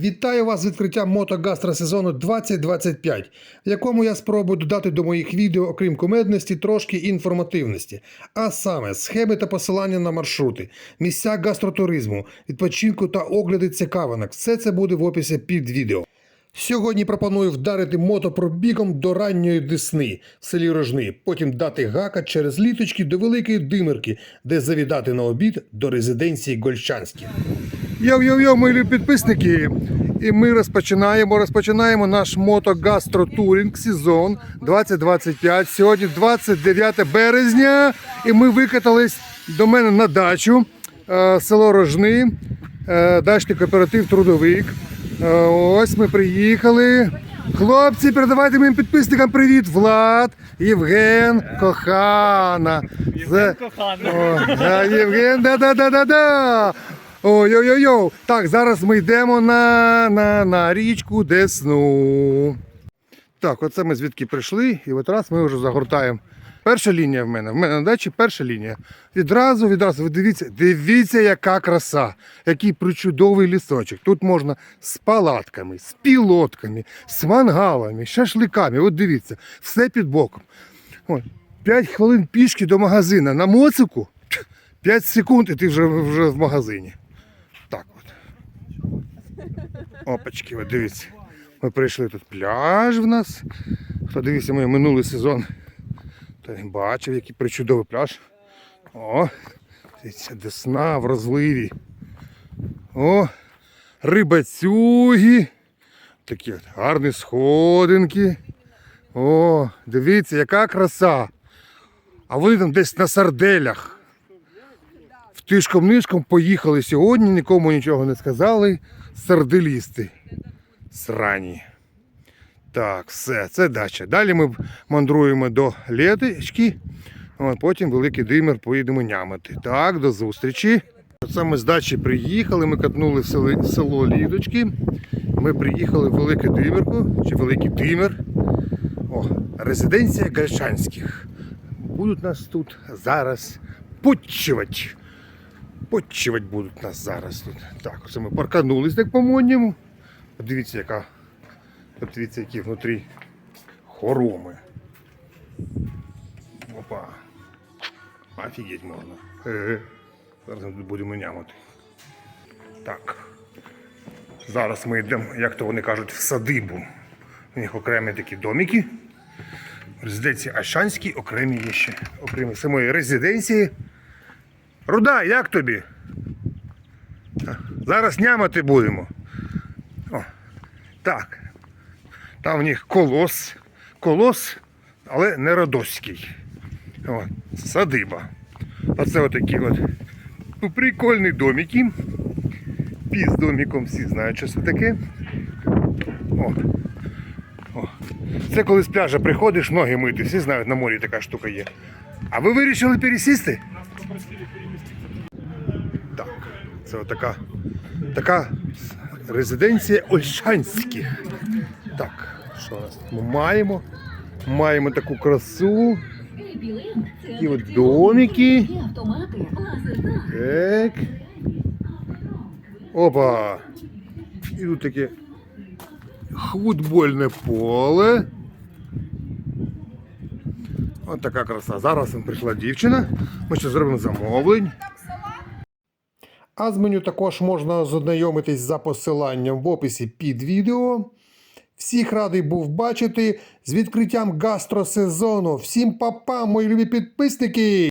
Вітаю вас з відкриттям мотогастросезону 2025, в якому я спробую додати до моїх відео, окрім кумедності, трошки інформативності, а саме схеми та посилання на маршрути, місця гастротуризму, відпочинку та огляди цікавинок. Все це буде в описі під відео. Сьогодні пропоную вдарити мотопробігом до ранньої Десни в селі Рожни, потім дати гака через літочки до Великої Димирки, де завідати на обід до резиденції Гольщанських. Йо-йо-йо, мої любі підписники! І ми розпочинаємо, розпочинаємо наш мотогастротуринг сезон 2025. Сьогодні 29 березня, і ми викатались до мене на дачу, е, село Рожни, е, дачний кооператив Трудовик. Е, Ось ми приїхали. Хлопці, передавайте моїм підписникам привіт. Влад, Євген, кохана. Це- кохана. Євген, да-да-да-да-да. Ой-ой-ой. Так, зараз ми йдемо на, на, на річку Десну. Так, оце ми звідки прийшли, і от раз ми вже загортаємо. Перша лінія в мене. В мене на дачі перша лінія. Відразу, відразу, ви дивіться, дивіться, яка краса, який причудовий лісочок. Тут можна з палатками, з пілотками, з мангалами, з шашликами. От дивіться, все під боком. 5 хвилин пішки до магазина на моцику, 5 секунд, і ти вже, вже в магазині. Опачки, от дивіться. Ми прийшли тут пляж в нас. Хто дивився мій минулий сезон, той бачив, який причудовий пляж. О, дивіться, десна в розливі. О, рибацюги. Такі гарні сходинки. О, дивіться, яка краса. А вони там десь на сарделях. В тишком-нишком поїхали сьогодні, нікому нічого не сказали. Сарделісти. Срані. Так, все, це дача. Далі ми мандруємо до літочки, а потім великий димер поїдемо нямати. Так, до зустрічі. Це ми з дачі приїхали, ми катнули в село, Лідочки. Ми приїхали в Велике Димерку, чи Великий Димер. О, резиденція Гальшанських. Будуть нас тут зараз почувати. Почувати будуть нас зараз тут. Так, оце ми парканулись так по-моєму. Подивіться, яка. Подивіться, які внутрі хороми. Опа. Офігеть можна. Е-е. Зараз ми тут будемо нямати. Так. Зараз ми йдемо, як то вони кажуть, в садибу. У них окремі такі домики. В резиденції Ащанській окремі є ще. Окремі самої резиденції. Руда, як тобі? Зараз нямати будемо. О, так. Там в них колос. Колос, але не родоський. О, садиба. Оце отакі от ну, прикольні домики. Під домиком всі знають, що це таке. О. О. Це коли з пляжа приходиш, ноги мити, всі знають, на морі така штука є. А ви вирішили пересісти? Так, це отака така резиденція Ольшанських. Так, що у нас? Ми маємо. Маємо таку красу. Такі от домики. Так. Опа. І тут таке футбольне поле. Ось така краса. Зараз нам прийшла дівчина. Ми ще зробимо замовлень. А з меню також можна ознайомитись за посиланням в описі під відео. Всіх радий був бачити з відкриттям гастросезону. Всім папа, мої любі підписники!